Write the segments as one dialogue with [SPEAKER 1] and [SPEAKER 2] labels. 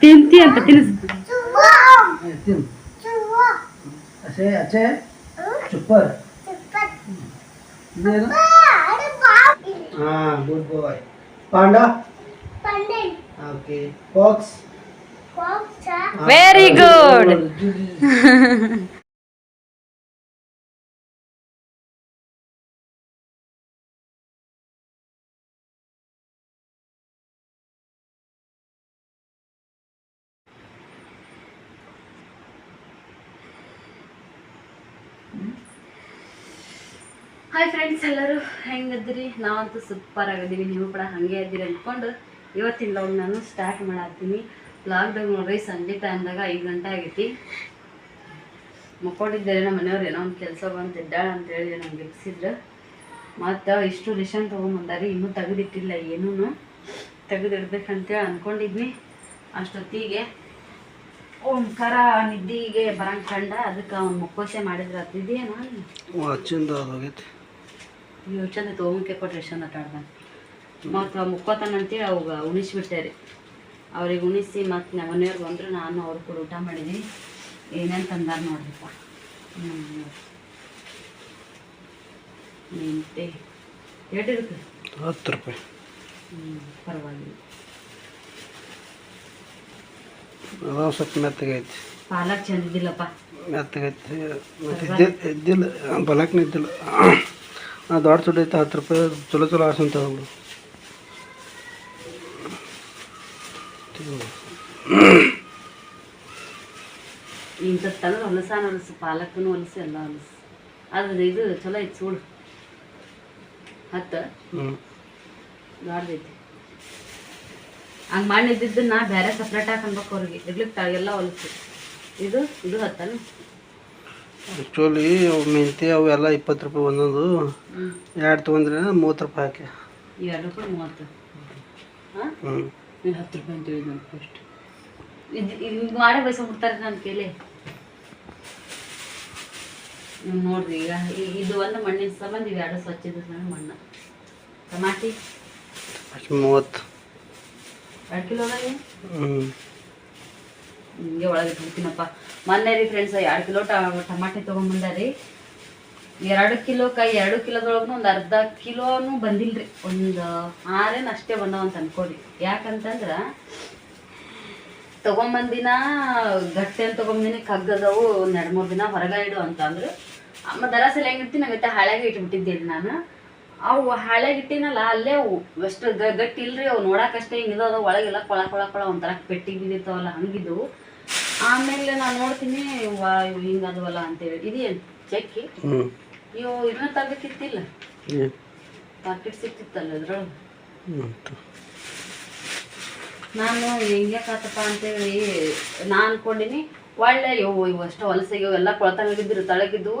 [SPEAKER 1] ತಿಂತಿ ಅಂತ ತಿನ್ಸ್
[SPEAKER 2] ತಿನ್ ಅಸೆ ಅಚ್ಚೆ ಚುಪ್ಪರ್ ಇದೇನು ಹಾಂ good boy panda okay box
[SPEAKER 1] very good hi friends ಎಲ್ಲರೂ ಹೆಂಗದ್ರಿ ನಾವಂತೂ ಸೂಪರ್ ಆಗಿದ್ದೀವಿ. ನೀವು ಕೂಡ ಹಾಗೆ ಇದ್ದೀರಿ ಅಂದ್ಕೊಂಡು ಇವತ್ತಿನ ಲಾಗ್ ನಾನು ಸ್ಟಾರ್ಟ್ ಮಾಡತ್ತೀನಿ ಲಾಕ್ಡೌನ್ ನೋಡ್ರಿ, ಸಂಜೆ ಟೈಮ್ದಾಗ ಐದು ಗಂಟೆ ಆಗೈತಿ. ಮಕ್ಕೊಂಡಿದ್ದೇನೆ ನಮ್ಮ ಮನೆಯವ್ರು, ಏನೋ ಒಂದು ಕೆಲಸ ಬಂದು ಇದ್ದಾಳ ಅಂತೇಳಿ ನಮ್ಗೆ ಎಬ್ಸಿದ್ರು ಮತ್ತು ಇಷ್ಟು ರಿಷನ್ ತೊಗೊಂಬಂದಾರಿ, ಇನ್ನೂ ತೆಗೆದಿಟ್ಟಿಲ್ಲ ಏನೂ ತೆಗೆದಿಡ್ಬೇಕಂತೇಳಿ ಅಂದ್ಕೊಂಡಿದ್ವಿ ಅಷ್ಟೊತ್ತಿಗೆ ಓಂಕಾರ, ನಿದ್ದಿಗೆ ಬರಂಗ್ ಕಂಡ, ಅದಕ್ಕೆ ಅವ್ನು ಮುಕ್ಕೋಶೆ ಮಾಡಿದ್ರೆ. ಹತ್ತಿದೆಯೇನೋ
[SPEAKER 2] ಅಚ್ಚಿಂದ ಚಂದ
[SPEAKER 1] ಯೋಚನೆ ತೊಗೊಂಬಕ್ಕೆ ಕೊಟ್ಟರೆ ಎಷ್ಟು ಆಟ ಆಡ್ದಾನೆ ಮತ್ತು ಮುಕ್ಕೋತಾನಂತೇಳಿ ಅವಾಗ ಉಣಿಸ್ಬಿಟ್ಟೆ ರೀ ಅವ್ರಿಗೆ ಉಣಿಸಿ ಮತ್ತು ನಮ್ಮ ಮನೆಯವ್ರು ಬಂದರು ನಾನು ಅವ್ರ ಕೂಡ ಊಟ ಮಾಡಿದ್ದೀನಿ ಏನೇನು ತಂದಾರ ನೋಡ್ರಿಪ್ಪ ಮೆಂತೆ ಎಷ್ಟಿರುತ್ತೆ
[SPEAKER 2] ಹತ್ತು ರೂಪಾಯಿ.
[SPEAKER 1] ಹ್ಞೂ ಪರವಾಗಿಲ್ಲ.
[SPEAKER 2] ಅದಾವ ಸ್ವಲ್ಪ ಮೆತ್ತಗೈತಿ
[SPEAKER 1] ಪಾಲಕ್ ಚೆಂದಿದ್ದಿಲ್ಲಪ್ಪ
[SPEAKER 2] ಮೆತ್ತಗೈತಿ ಮತ್ತೆ ಇದ್ದಿಲ್ಲ ಇದ್ದಿಲ್ಲ ಬಲಕ್ನ ಇದ್ದಿಲ್ಲ. ನಾ ದೊಡ್ಡ ಸುಡ್ ಐತೆ ಹತ್ತು ರೂಪಾಯಿ ಚಲೋ ಚಲೋ ಆಸನ್ ತಗೊಂಡು
[SPEAKER 1] ಇಂಥ ತಂದ್ರೆ ಹೊಲಸಾನ ಹೊಲಸು ಪಾಲಕ್ಕನು ಹೊಲಸು ಎಲ್ಲ ಹೊಲಸು. ಅದು ಇದು ಚಲೋ ಐತೆ ಸೂಡು. ಹತ್ತು? ದೊಡ್ಡದೈತಿ ಹಂಗೆ ಮಾಡಿದ್ದಿದ್ದು ನಾ ಬೇರೆ ಸಪ್ರೇಟ್ ಹಾಕೊಬೇಕು ಅವ್ರಿಗೆ ಇರ್ಲಿಕ್ಕೆ ಎಲ್ಲ ಹೊಲಸು. ಇದು ಇದು ಹತ್ತನು
[SPEAKER 2] ಆ್ಯಕ್ಚುಲಿ ಅವು ಮೆಂತೆ ಅವು ಎಲ್ಲ ಇಪ್ಪತ್ತು ರೂಪಾಯಿ ಒಂದೊಂದು. ಎರಡು ತೊಗೊಂಡ್ರೆ ಮೂವತ್ತು ರೂಪಾಯಿ ಹಾಕಿ.
[SPEAKER 1] ಎರಡು ರೂಪಾಯಿ ಮೂವತ್ತು.
[SPEAKER 2] ಹ್ಞೂ
[SPEAKER 1] ನೀವು ಹತ್ತು ರೂಪಾಯಿ ಅಂತ ಹೇಳಿದ್ ಫಸ್ಟ್ ಇದು ಇದು ಮಾಡೇ ಬೈಸ್ಕೊಂಡ್ಬಿಡ್ತಾರೆ ನನ್ನ ಕೇಳಿ ನೀವು ನೋಡ್ರಿ ಈಗ ಇದು ಒಂದು ಮಣ್ಣಿನ ಸಂಬಂಧ ಇವು ಎರಡು ಸ್ವಚ್ಛ ಇದ್ದ ಮಣ್ಣು. ಟಮಾಟಿ?
[SPEAKER 2] ಅಷ್ಟು ಮೂವತ್ತು.
[SPEAKER 1] ಎರಡು ಕಿಲೋ
[SPEAKER 2] ಹ್ಞೂ
[SPEAKER 1] ಹಿಂಗೆ ಒಳಗೆ ಇಟ್ಬಿಡ್ತೀನಪ್ಪ ಮೊನ್ನೆ ರೀ ಫ್ರೆಂಡ್ಸ್ ಎರಡು ಕಿಲೋ ಟಮಾಟಿ ತೊಗೊಂಬಂದಾರಿ ಎರಡು ಕಿಲೋಕಾಯಿ ಎರಡು ಕಿಲೋದೊಳಗೂ ಒಂದು ಅರ್ಧ ಕಿಲೋನು ಬಂದಿಲ್ರಿ. ಒಂದು ಆರೇನು ಅಷ್ಟೇ ಬಂದವ ಅಂತ ಯಾಕಂತಂದ್ರೆ ತೊಗೊಂಬಂದಿನ ಗಟ್ಟಿ ಅಂತ ತೊಗೊಂಬಂದಿನಿ ಕಗ್ಗದವು ಒಂದು ಎರಡು ಮೂರು ದಿನ ಹೊರಗೆ ಇಡು ಅಮ್ಮ ದರಾಸಲ್ಲಿ ಹೆಂಗಿರ್ತೀನಿ ನಂಗತ್ತೆ ಹಳೆಗೆ ಇಟ್ಬಿಟ್ಟಿದ್ದೆ ರೀ ನಾನು. ಅವು ಹಳೆಗೆ ಇಟ್ಟಿನಲ್ಲ, ಅಲ್ಲೇ ಅಷ್ಟು ಗಟ್ಟಿ ಇಲ್ರಿ, ಅವು ನೋಡಕ್ಕಷ್ಟೇ ಹಿಂಗೆ ಅದು ಒಳಗೆಲ್ಲ ಕೊಳ ಕೊಳ ಕೊಳ ಒಂಥರ ಪೆಟ್ಟಿಗೆ ಬಿದ್ದಿರ್ತಾವಲ್ಲ ಹಂಗಿದ್ದು ಆಮೇಲೆ ನಾನು ನೋಡ್ತೀನಿ ವಾ ಇವು ಹಿಂಗೆ ಅದವಲ್ಲ ಅಂತೇಳಿ. ಇದೇನು ಚಕ್ಕಿ?
[SPEAKER 2] ಹ್ಞೂ
[SPEAKER 1] ಇವು ಇದನ್ನ ತಗೋಬೇಕಿತ್ತಿಲ್ಲ
[SPEAKER 2] ಏನು
[SPEAKER 1] ಪಾಕೆಟ್ ಸಿಕ್ತಿತ್ತಲ್ಲ
[SPEAKER 2] ಅದ್ರೊಳಗೆ
[SPEAKER 1] ನಾನು ಹೆಂಗ್ಯಾಕತ್ತಪ್ಪ ಅಂತೇಳಿ ನಾ ಅನ್ಕೊಂಡಿನಿ ಒಳ್ಳೆ ಇವು ಇವು ಅಷ್ಟು ಹೊಲಸಿಗೆ ಎಲ್ಲ ಕೊಳತಂಗಿದ್ರು ತಳಗಿದ್ದು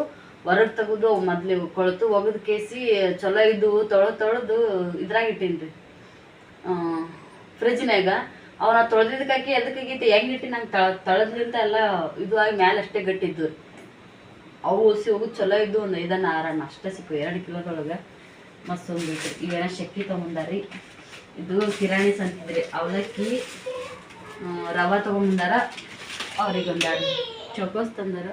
[SPEAKER 1] ಹೊರಗೆ ತೆಗೆದು ಅವು ಮೊದ್ಲು ಇವು ಕೊಳತು ಒಗದು ಕೇಸಿ ಚಲೋ ಇದ್ದು ತೊಳೆದು ತೊಳೆದು ಇದ್ರಾಗ ಇಟ್ಟೀನಿ ಫ್ರಿಜ್ನಾಗ ಅವನ ತೊಳೆದಿದ್ದಕ್ಕಾಕಿ ಎದಕ್ಕಾಗೈತಿ ಹೆಂಗ್ ಇಟ್ಟು ನಂಗೆ ತಳ ತಳದ್ಲಿಂತ ಎಲ್ಲ ಇದು ಆಗಿ ಮ್ಯಾಲ ಅಷ್ಟೇ ಗಟ್ಟಿದ್ದು ಅವು ಹೊಸಿ ಹೋಗುದು ಚಲೋ ಇದ್ದು ಒಂದು ಐದನ್ನ ಆರಣ್ಣ ಅಷ್ಟೇ ಸಿಕ್ಕು. ಎರಡು ಕಿಲೋದೊಳಗೆ ಮಸ್ತ್ ಈಗ ಇವೇನೋ ಶಕ್ಕಿ ತೊಗೊಂಬಂದಾರಿ ಇದು ಕಿರಾಣಿ ಸಂತಿದ್ರಿ. ಅವಲಕ್ಕಿ ರವ ರವೆ ತೊಗೊಂಬಂದಾರ. ಅವ್ರಿಗೆ ಎರಡು ಚೊಕೋಸ್ ತಂದಾರ.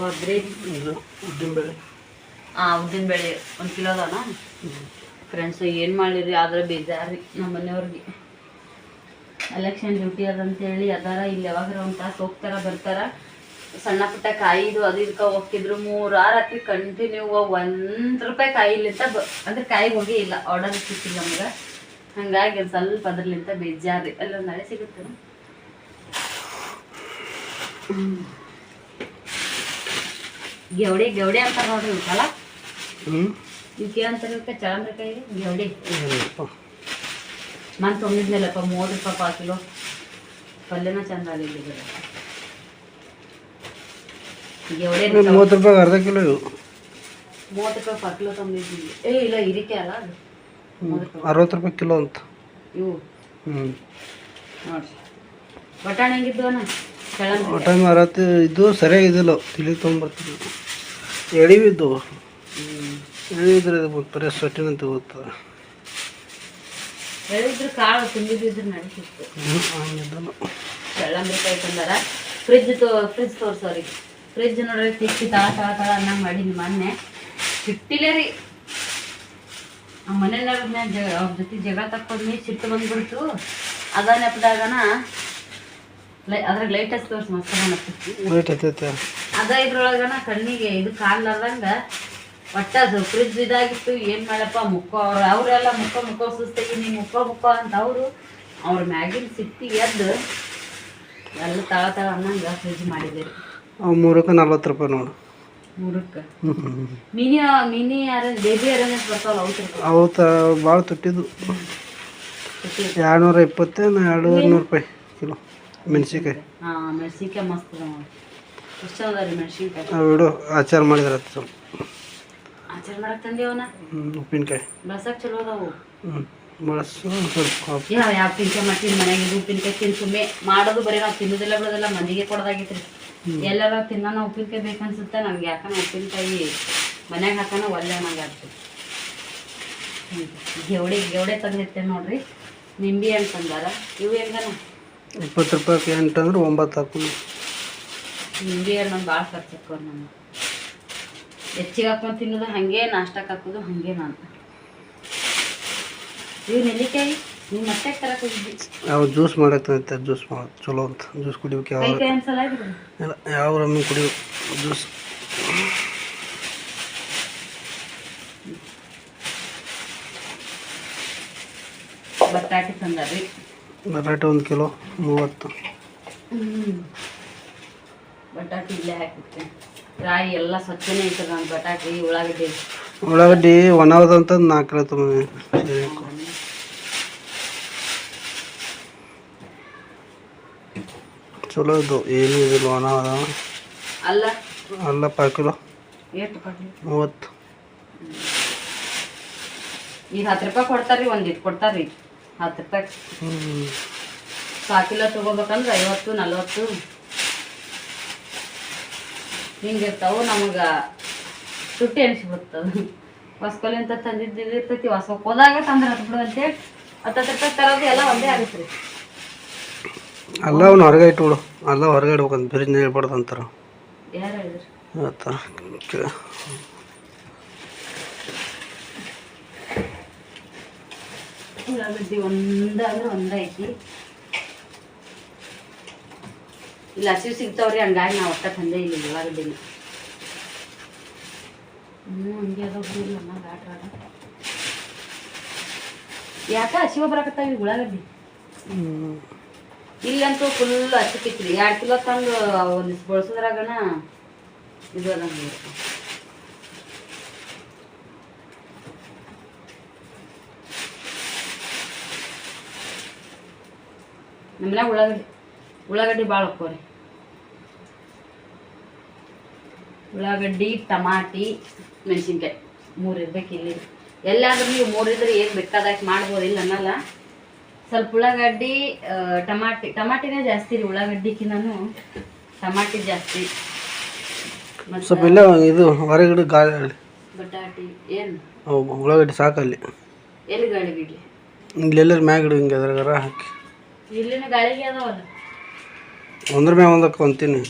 [SPEAKER 1] ಒಬ್ರಿ
[SPEAKER 2] ಉದ್ದಿನ ಬೇಳೆ.
[SPEAKER 1] ಹಾಂ ಉದ್ದಿನ ಬೇಳೆ ಒಂದು ಕಿಲೋದನ? ಫ್ರೆಂಡ್ಸ್ ಏನು ಮಾಡಿರಿ ಆದ್ರೆ ಬೇಜಾರಿ ನಮ್ಮ ಮನೆಯವ್ರಿಗೆ ಎಲೆಕ್ಷನ್ ಡ್ಯೂಟಿ ಅದಂತೇಳಿ ಅದಾರ. ಇಲ್ಲಿ ಯಾವಾಗಾರ ಒಂದು ತಾಸು ಹೋಗ್ತಾರ, ಬರ್ತಾರ. ಸಣ್ಣ ಪುಟ್ಟ ಕಾಯಿದು ಅದು ಇದಕ್ಕೆ ಹೋಗ್ತಿದ್ರು. ಮೂರು ಆರು ಹತ್ತಿ ಕಂಟಿನ್ಯೂ ಒಂದು ರೂಪಾಯಿ ಕಾಯಿಲಿಂತ ಬ, ಅಂದ್ರೆ ಕಾಯಿ ಹೋಗಿ ಇಲ್ಲ. ಆರ್ಡರ್ ಸಿಕ್ಕಿಲ್ಲ ನಮ್ಗೆ. ಹಂಗಾಗಿ ಸ್ವಲ್ಪ ಅದ್ರಲಿಂತ ಬೇಜಾರಿ ಅಲ್ಲ ನಾಳೆ ಸಿಗುತ್ತೆ ಗೆವಡೆ ಗೆವಡೆ ಅಂತ ನೋಡ್ರಿ ಉಂಟಲ್ಲ
[SPEAKER 2] ಹ್ಞೂ
[SPEAKER 1] ಚಳಂದ್ರಕಾಯಿ ಗೆವಡೆ
[SPEAKER 2] ಏನಪ್ಪ?
[SPEAKER 1] ನಾನು ತೊಗೊಂಡಿದ್ನಲ್ಲಪ್ಪ ಮೂವತ್ತು ರೂಪಾಯಿ ಪಾವು ಕಿಲೋ. ಪಲ್ಯನ ಚಂದ ಆಗಿಲ್ಲ
[SPEAKER 2] ಮೂವತ್ತು ರೂಪಾಯಿ ಅರ್ಧ ಕಿಲೋ ಇವು
[SPEAKER 1] ಮೂವತ್ತು ರೂಪಾಯಿ ಪಾವು ಕಿಲೋ ತೊಗೊಂಡಿದ್ದೀನಿ ಏ ಇಲ್ಲ ಹಿರಿಕೆ ಅಲ್ಲ
[SPEAKER 2] ಅರವತ್ತು ರೂಪಾಯಿ ಕಿಲೋ ಅಂತ.
[SPEAKER 1] ಇವು.
[SPEAKER 2] ಹ್ಞೂ
[SPEAKER 1] ನೋಡ್ರಿ. ಬಟಾಣಿ ಹೆಂಗಿದ್ದು ಅಣ್ಣ? ಚಳಂದ್ರ
[SPEAKER 2] ಟೈಮ್ ಅರವತ್ತು ಇದು ಸರಿಯಾಗಿದ್ದಿಲ್ಲ. ತಿಳಿ ತೊಗೊಂಬರ್ತೀವಿ ಎಳಿವಿದ್ದು ಎಳಿವಿದ್ರೆ ಬರೀ ಸೊಟ್ಟಿನಂತ ಗೊತ್ತದ
[SPEAKER 1] ಹೇಳಿದ್ರು ಕಾಳು ತುಂಬಿದ್ರು ನಡೀತಿತ್ತು.
[SPEAKER 2] ಹಂಗಿದ್ದಲ್ಲ
[SPEAKER 1] ಬೆಳ್ಳಂಬ್ರಿಕಾಯಿ ತಂದಾರ. ಫ್ರಿಜ್ ತೋ ಫ್ರಿಜ್ ತೋರ್ಸೋರಿಗೆ ಫ್ರಿಜ್ ನೋಡ್ರಿ ತಿಕ್ಕಿ ತಳ ತಳ ತಳ ಅನ್ನಂಗೆ ಮಾಡಿದ್ದು ಮೊನ್ನೆ. ಸಿಟ್ಟಿಲ್ಲ ರೀ. ಆ ಮನೆಯವ್ರ ಜ ಅವ್ರ ಜೊತೆ ಜಗಳ ತಕ್ಕೊಂಡ್ನಿ ಸಿಟ್ಟು ಬಂದ್ಬಿಡ್ತು. ಅದ ನೆಪದಾಗನ ಲೈ ಅದ್ರಾಗ ಲೈಟ್ ತೋರ್ಸಿ ಮಸ್ತ್
[SPEAKER 2] ರೇಟ್
[SPEAKER 1] ಅದ ಇದ್ರೊಳಗನ ಕಣ್ಣಿಗೆ ಇದು ಕಾಣ್ಲಾರ್ದಂಗ ಒಟ್ಟ ಫ್ರಿಜ್ ಇದಾಗಿತ್ತು ಏನು ಮಾಡಪ್ಪ ಮುಖ ಅವ್ರು ಅವರೆಲ್ಲ ಮುಖ ಮುಖ ಸುಸ್ತಾಗಿ ನೀ ಮುಖ ಮುಕ್ಕೋ ಅಂತ ಅವರು ಅವ್ರ ಮ್ಯಾಗಿನ ಸಿಟ್ಟಿ ಎದ್ದು ಎಲ್ಲ ತಳ ತಳ ಅನ್ನಂಗ ಫ್ರಿಜ್ ಮಾಡಿದ್ದೀರಿ.
[SPEAKER 2] ಅವು ಮೂರಕ್ಕೆ ನಲ್ವತ್ತು ರೂಪಾಯಿ ನೋಡು.
[SPEAKER 1] ಮೂರಕ್ಕೆ? Mini mini orange baby orange ಬರ್ತಾವಲ್ಲ ಅವು
[SPEAKER 2] ಅವು ತ ಭಾಳ ತುಟ್ಟಿದ್ದು. ಎರಡುನೂರ ಇಪ್ಪತ್ತೇನು ಎರಡು ನೂರು ರೂಪಾಯಿ ಕಿಲೋ ಮೆಣಸಿನ್ಕಾಯಿ.
[SPEAKER 1] ಹಾಂ ಮೆಣಸಿನ್ಕಾಯಿ ಮಸ್ತ್ ಅದ ನೋಡಿ. ಎಷ್ಟು ಚಂದ ಅದ ರೀ ಮೆಣಸಿನ್ಕಾಯಿ
[SPEAKER 2] ಅವಿಡು ಆಚಾರ ಮಾಡಿದ್ರೆ ಸ್ವಲ್ಪ.
[SPEAKER 1] ಆಚಾರ ಮಾಡಕ್ ತಂದೇವನ
[SPEAKER 2] ಹ್ಞೂ ಉಪ್ಪಿನಕಾಯಿ.
[SPEAKER 1] ಬಳಸಕ್ ಚಲೋ ಅದಾವು.
[SPEAKER 2] ಬಳಸು ಸ್ವಲ್ಪ.
[SPEAKER 1] ಯಾವ ಯಾವ ಉಪ್ಪಿನಕಾಯಿ ಮಾಡ್ತೀನಿ ಮನೆಗೆ ಇದು ಉಪ್ಪಿನಕಾಯಿ ತಿನ್ ಸುಮ್ಮನೆ ಮಾಡೋದು ಬರೀ ನಾವು ತಿನ್ನೋದಿಲ್ಲ ಬಿಡೋದಿಲ್ಲ ಮಂದಿಗೆ ಕೊಡೋದಾಗೈತ್ರಿ. ಎಲ್ಲಾರ ಉಪ್ಪಿನಕಾಯಿ ಬೇಕನ್ಸುತ್ತೆ? ನಮ್ಗೆ ಯಾಕನ ಉಪ್ಪಿನಕಾಯಿ ಮನ್ಯಾಗ ಹಾಕೋಣ ಒಳ್ಳೆ ಆಗ್ತದೆ. ಗೆವಡೆ ಗೆವಡೆ ತಂದಿರ್ತೇನೆ ನೋಡ್ರಿ. ನಿಂಬೆ ಹಣ್ಣು ತಂದಾರ. ಇವು ಹೆಂಗನ
[SPEAKER 2] ಇಪ್ಪತ್ತು ರೂಪಾಯಿ ಎಂಟು ಅಂದ್ರೆ ಒಂಬತ್ತು ಹಾಕೊಂಡು
[SPEAKER 1] ನಿಂಬೆ ಹಣ್ಣು ಭಾಳ ಖರ್ಚು ಹಾಕೋರು ನಮ್ಗೆ ಹೆಚ್ಚಿಗೆ ಹಾಕೊಂಡು ತಿನ್ನೋದು ಹಾಗೆ ನಾಷ್ಟಕ್ಕೆ ಹಾಕೋದು ಹಾಗೆ ನಾನು. ಇವು ನೆಲ್ಲಿಕಾಯಿ ನೀವು ಮತ್ತೆ ತರಕ್ಕೆ ಹೋಗಿದ್ವಿ
[SPEAKER 2] ಯಾವ ಜ್ಯೂಸ್ ಮಾಡಕ್ಕೆ ಜ್ಯೂಸ್ ಮಾಡೋದು ಚಲೋ ಅಂತ ಜ್ಯೂಸ್ ಕುಡಿಬೇಕು ಯಾವ ಯಾವ ರಮ್ಮಿ ಕುಡಿಯೋ ಜ್ಯೂಸ್.
[SPEAKER 1] ಬಟಾಟೆ
[SPEAKER 2] ಒಂದು ಕಿಲೋ ಮೂವತ್ತು.
[SPEAKER 1] ಬಟಾಟೆ ಇಲ್ಲೇ ಹಾಕಿರ್ತೇನೆ ರಾಯಿ ಎಲ್ಲ ಸ್ವಚ್ಛನೇ ಐತೆ ನಾನು ಬಟಾಟಿ ಉಳ್ಳಾಗಡ್ಡಿ.
[SPEAKER 2] ಉಳ್ಳಾಗಡ್ಡಿ ಒಣವದಂತ ನಾಲ್ಕು ತುಂಬ ಚಲೋ ಇದು. ಏನು ಇದಿಲ್ಲ ಒಣ ಅದಾವ
[SPEAKER 1] ಅಲ್ಲ.
[SPEAKER 2] ಅಲ್ಲ ಪಾವು ಕಿಲೋ
[SPEAKER 1] ಎಷ್ಟು ಕೊಡ್ಲಿ
[SPEAKER 2] ಮೂವತ್ತು.
[SPEAKER 1] ಈಗ ಹತ್ತು ರೂಪಾಯಿ ಕೊಡ್ತಾರ್ರಿ ಒಂದು ಇಟ್ಟು ಕೊಡ್ತಾರ್ರಿ. ಹತ್ತು ರೂಪಾಯಿ.
[SPEAKER 2] ಹ್ಞೂ
[SPEAKER 1] ಕಾಲು ಕಿಲೋ ತೊಗೋಬೇಕಂದ್ರೆ ಐವತ್ತು ನಲ್ವತ್ತು. ಹಿಂಗಿರ್ತಾವು ನಮಗೆ ತುಟ್ಟಿ ಅನಿಸ್ಬಿಡ್ತದ ಹೊಸ್ಕೊಲಿಂತ ಅಂತ ಇರ್ತೈತಿ ಹೊಸ ಹೋದಾಗ ತಂದ್ರೆ ಹತ್ತು ಬಿಡು ಅಂತೇಳಿ ಹತ್ತತ್ತು ರೂಪಾಯಿ ತರೋದು ಎಲ್ಲ ಒಂದೇ ಆಗುತ್ತೆ ರೀ.
[SPEAKER 2] ಅಲ್ಲ ಅವ್ನು ಹೊರಗೆ ಇಟ್ಬಿಡು ಅಲ್ಲ ಹೊರಗೆ ಇಡ್ಬೇಕಂತ ಫ್ರಿಜ್ನ ಹೇಳ್ಬಾರ್ದು ಅಂತಾರೆ.
[SPEAKER 1] ಯಾರು ಹೇಳಿದ್ರು?
[SPEAKER 2] ಆಯ್ತಾ?
[SPEAKER 1] ಉಳ್ಳಾಗಡ್ಡಿ ಒಂದ ಅಂದ್ರೆ ಒಂದ ಐತಿ ಇಲ್ಲ ಹಸಿವು ಸಿಗ್ತಾವ್ರಿ ಹಂಗಾಗಿ ನಾವು ಒಟ್ಟ ತಂದೆ ಇಲ್ಲ ಉಳ್ಳಾಗಡ್ಡಿನ ಹ್ಞೂ ಹಂಗೆ ಇಲ್ಲ ಗಾಟ್ರ ಯಾಕ ಹಸಿವ ಬರಕತ್ತಾವ ಉಳ್ಳಾಗಡ್ಡಿ. ಇಲ್ಲಂತೂ ಫುಲ್ ಹಸಿಕಿತ್ರಿ. ಎರಡು ಕಿಲೋ ತಂದು ಒಂದು ಬಳಸೋದ್ರಾಗನ ಇದು ಅದಂಗೆ ನಮ್ಮನ್ಯಾಗ ಉಳ್ಳಾಗಡ್ಡಿ ಉಳ್ಳಾಗಡ್ಡಿ ಭಾಳ ಹಾಕೋರಿ ಉಳ್ಳಾಗಡ್ಡಿ ಟಮಾಟಿ ಮೆಣಸಿನ್ಕಾಯಿ ಮೂರು ಇರ್ಬೇಕು ಇಲ್ಲಿ. ಎಲ್ಲಾದ್ರೂ ನೀವು ಮೂರಿದ್ರೆ ಏನು ಬೇಕಾದಾಕಿ ಮಾಡ್ಬೋದು ಇಲ್ಲ ಅನ್ನಲ್ಲ. ಸ್ವಲ್ಪ ಉಳ್ಳಾಗಡ್ಡಿ ಟಮಾಟಿ ಟಮಾಟಿನೇ ಜಾಸ್ತಿ ರೀ ಉಳ್ಳಾಗಡ್ಡಿಕಿನೂ ಟಮಾಟಿ ಜಾಸ್ತಿ.
[SPEAKER 2] ಸ್ವಲ್ಪ ಇಲ್ಲ ಇದು ಹೊರಗಡೆ ಗಾಳಿ
[SPEAKER 1] ಬಟಾಟಿ ಏನು?
[SPEAKER 2] ಉಳ್ಳಾಗಡ್ಡಿ ಸಾಕಲ್ಲಿ.
[SPEAKER 1] ಎಲ್ಲಿ ಗಾಳಿ ಬಿಡ್ಲಿ?
[SPEAKER 2] ಇಲ್ಲೆಲ್ಲರ ಮ್ಯಾಗ ಇಡು ಹಿಂಗೆ ಅದ್ರಾಗ ಹಾಕಿ.
[SPEAKER 1] ಇಲ್ಲಿನ ಗಾಳಿಗೆ ಅದಾವಲ್ಲ.
[SPEAKER 2] ಒಂದ್ರ ಮ್ಯಾಗ ಒಂದಕ್ಕೆ ಒಂತೀನಿ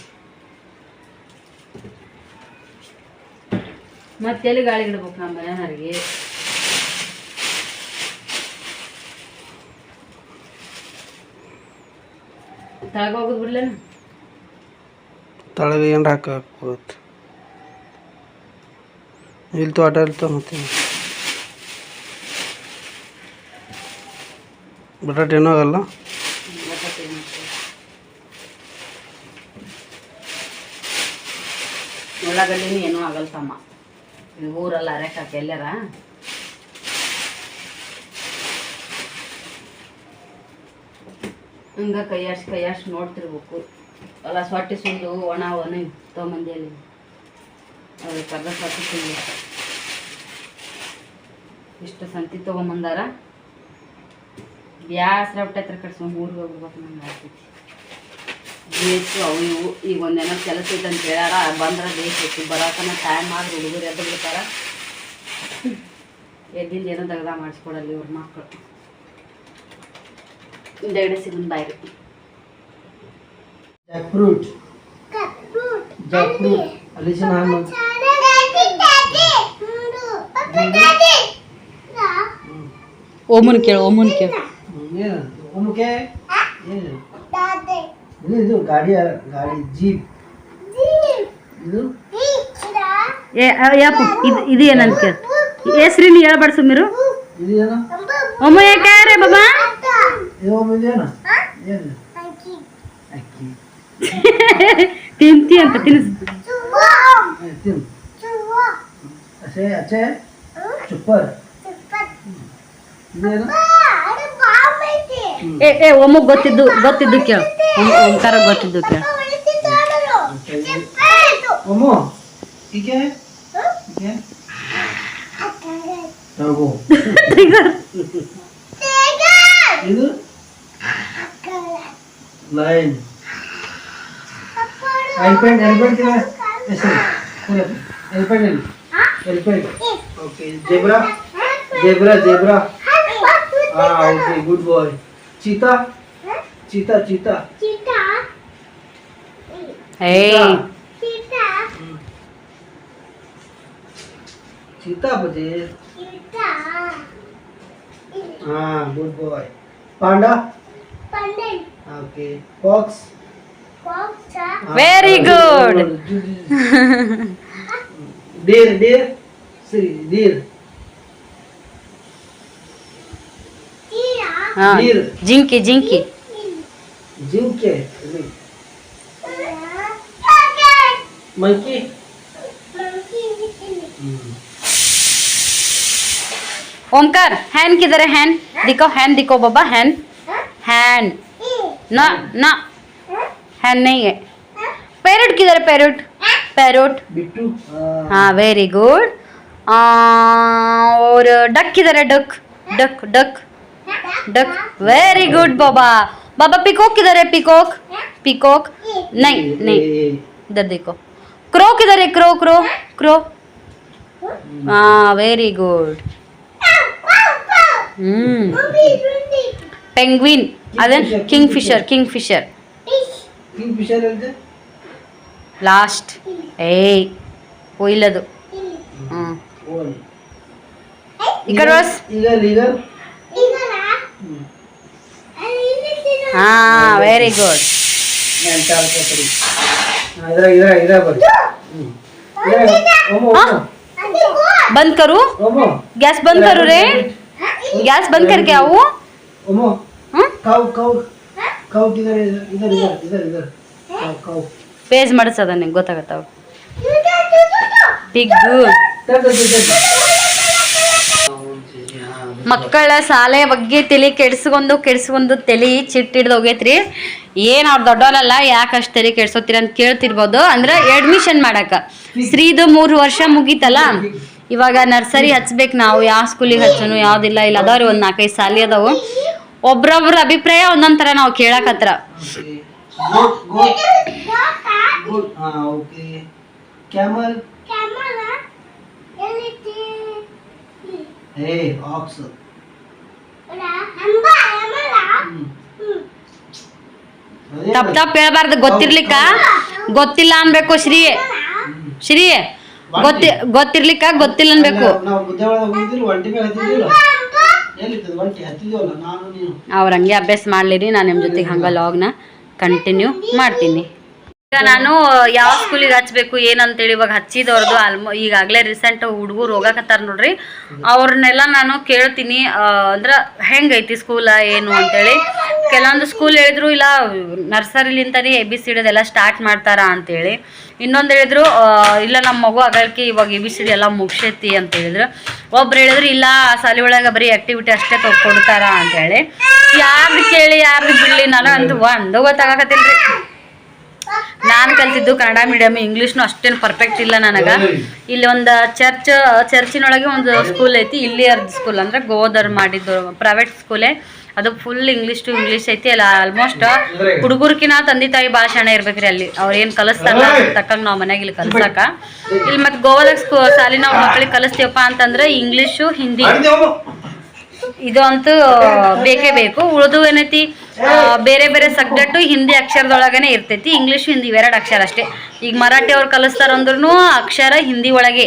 [SPEAKER 1] ಮತ್ತೆ ಎಲ್ಲಿ ಗಾಳಿ ಇಡ್ಬೇಕು ನಮ್ಮ ಹರಿಗೆ ತಳಗ ಹೋಗುದು ಬಿಡ್ಲೇನ?
[SPEAKER 2] ತಳಗೆ ಏನಾರ ಹಾಕಬೇಕು ಇಲ್ಲಿ ತೋಟ ಇರ್ತಾವ ಮತ್ತೆ. ಬಟಾಟೆ ಏನೂ ಆಗಲ್ಲ
[SPEAKER 1] ಬಟಾಟೆ ಮತ್ತೆ. ಉಳ್ಳಾಗಡ್ಡಿನೂ ಏನೂ ಆಗಲ್ಲ ತಮ್ಮ. ಊರಲ್ಲ ಅರೆಕಾಕ ಎಲ್ಲಾರ ಹಂಗ ಕೈಯಾಶ್ ಕೈಯಾಶ್ ನೋಡ್ತಿರ್ಬೇಕು. ಅಲ್ಲ ಸೊಟ್ಟಿ ಸುಂದು, ಒಣ ಒಣ ತೊಗೊಂಬಂದಿಯಲ್ಲಿ ಅದಕ್ಕೆ ಕರ್ದ ಸೊಟ್ಟಿ ಸುಂದು. ಇಷ್ಟು ಸಂತಿ ತೊಗೊಂಬಂದಾರ. ಬ್ಯಾಸ್ರ ಹತ್ರ ಕಟ್ಸ್ಕೊಂಡು ಊರಿಗೆ ಹೋಗ್ಬೇಕು ನಂಗೆ ಆಗ್ತೈತಿ. ಬೇಕು ಅವು ಇವು ಈಗ ಒಂದೇನೋ ಕೆಲಸ ಇದೆ ಅಂತ ಹೇಳ್ಯಾರ ಬಂದ್ರೆ ಬೇಕಿತ್ತು ಬರೋತನ ಟೈಮ್ ಆದ್ರೆ ಹುಡುಗರು ಎದ್ದು ಬಿಡ್ತಾರ. ಎದ್ದಿಂದ ಏನೋ ತೆಗ್ದ ಮಾಡಿಸ್ಕೊಡಲ್ಲ ಇವ್ರ ಮಕ್ಕಳು ಹಿಂದೆಗಡೆ ಸಿಗೋನ್
[SPEAKER 3] ಅಲಿಸಿನ ಹಣ್ಣು
[SPEAKER 1] ಓಮನ್ ಕೇಳು ಓಮನ್ ಕೇಳು.
[SPEAKER 3] ಒಮ್ಮಕ್ಕೆ ಏನು? ಇದು ಇದು ಗಾಡಿ ಗಾಡಿ ಜೀಪ್ ಇದು
[SPEAKER 1] ಏ ಯಪ್ಪ ಇದು ಇದು ಏನಂತ ಕೇಳು ಹೆಸ್ರಿ ನೀ ಹೇಳ್ಬಾರ್ದು ಸುಮ್ಮಿರು
[SPEAKER 3] ಇದು ಏನು
[SPEAKER 1] ಒಮ್ಮ ಯಾಕೆ ರೇ ಬಾಬಾ
[SPEAKER 3] ಇದು ಒಮ್ಮೆ ಇದೇನು ಏನು ಅಕ್ಕಿ
[SPEAKER 1] ತಿಂತಿ ಅಂತ ತಿನ್ನಿಸ್
[SPEAKER 3] ಹೇ, ತಿನ್ನು ಅಚ್ಚೆ ಅಚ್ಚೆ ಚುಪ್ಪರ್ ಇದೇನು
[SPEAKER 1] ಏ ಏ ಒಮ್ಮಗ್ ಗೊತ್ತಿದ್ದು ಗೊತ್ತಿದ್ದು. ಕೇಳು ಓಂಕಾರ ಗೊತ್ತಿದ್ದು ಕೇಳು
[SPEAKER 3] ಒಮ್ಮ ಈಕೆ? ಈಕೆ? ತಗೋ. ಇದು? Line. Elephant elephant elephant elephant okay zebra? Zebra zebra. Ah, okay, good boy. Cita? Cita, cita.
[SPEAKER 1] Cita.
[SPEAKER 3] Hey. Cita. Cita. apa sih? Cita. Ah, good boy. Panda? Panda. Okay. Fox? Fox.
[SPEAKER 1] Ah, Very good.
[SPEAKER 3] good. deer, deer. See,
[SPEAKER 1] deer.
[SPEAKER 3] हाँ।
[SPEAKER 1] जिंके जिंके।
[SPEAKER 3] जिंके हम्म।
[SPEAKER 1] Omkar hand किधर है hand दिखो hand दिखो बाबा hand hand ना ना। Hand नहीं है। Parrot किधर है पैरोट पैरोट
[SPEAKER 3] बिट्टू।
[SPEAKER 1] हाँ वेरी गुड और डक किधर है duck duck duck duck very good बाबा बाबा पिकॉक किधर है पिकॉक पिकॉक नहीं नहीं इधर देखो क्रो किधर है क्रो क्रो क्रो हाँ वेरी गुड పెంగ్విన్ అదే kingfisher
[SPEAKER 3] king
[SPEAKER 1] fissure last ఏ
[SPEAKER 3] పోయలేదు ఇక్కడ
[SPEAKER 1] Ah, ವೆರಿ ಗುಡ್ बंद करो? गैस बंद करो रे? गैस बंद करके
[SPEAKER 3] आओ काऊ काऊ काऊ इधर इधर इधर इधर।
[SPEAKER 1] इधर पेज मडसदने ಗೊತ್ತಾಗತ್ತವ ಮಕ್ಕಳ ಶಾಲೆ ಬಗ್ಗೆ ತಲೆ ಕೆಡ್ಸ್ಕೊಂಡು ಕೆಡ್ಸ್ಕೊಂಡು ತಲೆ ಚಿಟ್ ಹಿಡ್ದು ಹೋಗೈತ್ರಿ. ಏನು ಅವ್ರು ದೊಡ್ಡವರಲ್ಲ ಯಾಕೆ ಅಷ್ಟು ತಲೆ ಕೆಡ್ಸೋತೀರ ಅಂತ ಕೇಳ್ತಿರ್ಬೋದು. ಅಂದ್ರೆ ಅಡ್ಮಿಷನ್ ಮಾಡಕ. ಶ್ರೀದು ಮೂರು ವರ್ಷ ಮುಗೀತಲ್ಲ? ಇವಾಗ ನರ್ಸರಿ ಹಚ್ಬೇಕು ನಾವು ಯಾವ ಸ್ಕೂಲಿಗೆ ಹಚ್ಚನು ಯಾವ್ದಿಲ್ಲ ಇಲ್ಲ ಅದಾವ್ರಿ ಒಂದು ನಾಲ್ಕೈದು ಸಾಲಿ ಅದಾವು. ಒಬ್ರೊಬ್ರ ಅಭಿಪ್ರಾಯ ಒಂದೊಂದ್ ಥರ ನಾವು ಕೇಳಕತ್ರ
[SPEAKER 3] ಕ್ಯಾಮಲ್ ಹೇ ಆಕ್ಸ್
[SPEAKER 1] ತಪ್ಪ ತಪ್ಪ ಹೇಳ್ಬಾರ್ದು ಗೊತ್ತಿರ್ಲಿಕ್ಕ? ಗೊತ್ತಿಲ್ಲ ಅನ್ಬೇಕು ಶ್ರೀ. ಶ್ರೀ ಗೊತ್ತಿ ಗೊತ್ತಿರ್ಲಿಕ್ಕ? ಗೊತ್ತಿಲ್ಲ ಅನ್ಬೇಕು ಅವ್ರ ಹಂಗೆ ಅಭ್ಯಾಸ ಮಾಡ್ಲಿರಿ ನಾನು ನಿಮ್ಮ ಜೊತೆಗೆ ಹಂಗ ಲಾಗ್ನ ಕಂಟಿನ್ಯೂ ಮಾಡ್ತೀನಿ. ಈಗ ನಾನು ಯಾವ ಸ್ಕೂಲಿಗೆ ಹಚ್ಬೇಕು, ಏನಂತೇಳಿ ಇವಾಗ ಹಚ್ಚಿದವ್ರದ್ದು ಆಲ್ಮೋ ಈಗಾಗಲೇ ರೀಸೆಂಟ್ ಹುಡುಗರು ಹೋಗಕತ್ತಾರ ನೋಡ್ರಿ. ಅವ್ರನ್ನೆಲ್ಲ ನಾನು ಕೇಳ್ತೀನಿ ಅಂದ್ರೆ ಹೆಂಗೈತಿ ಸ್ಕೂಲ ಏನು ಅಂತೇಳಿ. ಕೆಲವೊಂದು ಸ್ಕೂಲ್ ಹೇಳಿದ್ರು, ಇಲ್ಲ, ನರ್ಸರಿಲಿಂತನೇ ಎ ಬಿ ಸಿ ಡಿದೆಲ್ಲ ಸ್ಟಾರ್ಟ್ ಮಾಡ್ತಾರ ಅಂತೇಳಿ. ಇನ್ನೊಂದು ಹೇಳಿದ್ರು ಇಲ್ಲ ನಮ್ಮ ಮಗು ಅಗಲ್ಕೆ ಇವಾಗ ಎ ಬಿ ಸಿ ಡಿ ಎಲ್ಲ ಮುಗಿಸೈತಿ ಅಂತ ಹೇಳಿದ್ರು. ಒಬ್ರು ಹೇಳಿದ್ರು, ಇಲ್ಲ ಶಾಲೆ ಒಳಗೆ ಬರೀ ಆಕ್ಟಿವಿಟಿ ಅಷ್ಟೇ ತೊ, ಕೊಡ್ತಾರ ಅಂತೇಳಿ. ಯಾರ್ದು ಕೇಳಿ ಯಾರು ಬಿಡಲಿ ನಾನು ಅಂತ ಒಂದು ಗೊತ್ತಾಗಕತ್ತಿಲ್ರಿ. ನಾನು ಕಲ್ತಿದ್ದು ಕನ್ನಡ ಮೀಡಿಯಮ್ ಇಂಗ್ಲೀಷ್ನು ಅಷ್ಟೇನು ಪರ್ಫೆಕ್ಟ್ ಇಲ್ಲ ನನಗೆ. ಇಲ್ಲಿ ಒಂದು ಚರ್ಚ್ ಚರ್ಚಿನೊಳಗೆ ಒಂದು ಸ್ಕೂಲ್ ಐತಿ ಇಲ್ಲಿ ಅರ್ಧ ಸ್ಕೂಲ್ ಅಂದ್ರೆ ಗೋದರ್ ಮಾಡಿದ್ದು ಪ್ರೈವೇಟ್ ಸ್ಕೂಲೇ ಅದು ಫುಲ್ ಇಂಗ್ಲೀಷ್ ಟು ಇಂಗ್ಲೀಷ್ ಐತಿ. ಅಲ್ಲ ಆಲ್ಮೋಸ್ಟ್ ಹುಡುಗರ್ಕಿನ ತಂದೆ ತಾಯಿ ಭಾಳ ಶಾಣೆ ಇರ್ಬೇಕ್ರಿ ಅಲ್ಲಿ. ಅವ್ರು ಏನು ಕಲಿಸ್ತಾರಲ್ಲ ತಕ್ಕಂಗ ನಾವು ಮನೆಗೆ ಇಲ್ಲಿ ಕಲ್ಸಕ. ಇಲ್ಲಿ ಮತ್ತೆ ಗೋವಾದಾಗ ಸ್ಕೂ ಸಾಲಿ ನಾವು ಮಕ್ಕಳಿಗೆ ಕಲಿಸ್ತೀವಪ್ಪ ಅಂತಂದ್ರೆ ಇಂಗ್ಲೀಷು ಹಿಂದಿ ಇದು ಅಂತೂ ಬೇಕೇ ಬೇಕು. ಉಳಿದು ಏನೈತಿ ಬೇರೆ ಬೇರೆ ಸಬ್ಜೆಕ್ಟು ಹಿಂದಿ ಅಕ್ಷರದೊಳಗೇ ಇರ್ತೈತಿ. ಇಂಗ್ಲೀಷ್, ಹಿಂದಿ ಇವೆರಡು ಅಕ್ಷರ ಅಷ್ಟೇ. ಈಗ ಮರಾಠಿ ಅವ್ರು ಕಲಿಸ್ತಾರಂದ್ರೂ ಅಕ್ಷರ ಹಿಂದಿ ಒಳಗೆ.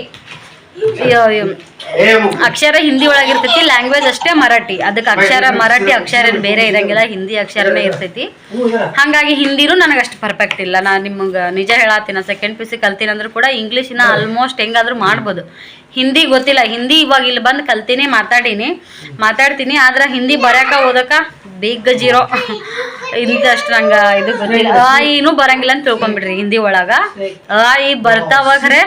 [SPEAKER 1] ಅಕ್ಷರ ಹಿಂದಿ ಒಳಗಿರ್ತೈತಿ ಲ್ಯಾಂಗ್ವೇಜ್ ಅಷ್ಟೇ ಮರಾಠಿ. ಅದಕ್ಕೆ ಅಕ್ಷರ ಮರಾಠಿ ಅಕ್ಷರ ಬೇರೆ ಇರಂಗಿಲ್ಲ ಹಿಂದಿ ಅಕ್ಷರನೇ ಇರ್ತೈತಿ. ಹಾಗಾಗಿ ಹಿಂದಿನೂ ನನಗೆ ಅಷ್ಟು ಪರ್ಫೆಕ್ಟ್ ಇಲ್ಲ. ನಾನು ನಿಮಗೆ ನಿಜ ಹೇಳತ್ತೀನಿ ಸೆಕೆಂಡ್ ಪಿ ಸಿ ಕಲ್ತೀನಿ ಅಂದ್ರೂ ಕೂಡ ಇಂಗ್ಲೀಷಿನ ಆಲ್ಮೋಸ್ಟ್ ಹೆಂಗಾದ್ರೂ ಮಾಡ್ಬೋದು. ಹಿಂದಿ ಗೊತ್ತಿಲ್ಲ ಹಿಂದಿ ಇವಾಗ ಇಲ್ಲಿ ಬಂದು ಕಲ್ತೀನಿ ಮಾತಾಡೀನಿ ಮಾತಾಡ್ತೀನಿ ಆದ್ರೆ ಹಿಂದಿ ಬರಕ ಓದಕ ಬಿಗ್ ಜೀರೋ. ಇಂದಷ್ಟು ನಂಗೆ ಇದು ಗೊತ್ತಿಲ್ಲ. ಆ ಏನೂ ಬರಂಗಿಲ್ಲ ಅಂತ ತಿಳ್ಕೊಂಬಿಡ್ರಿ ಹಿಂದಿ ಒಳಗ. ಆ ಈ ಬರ್ತಾವಾಗ್ರೆ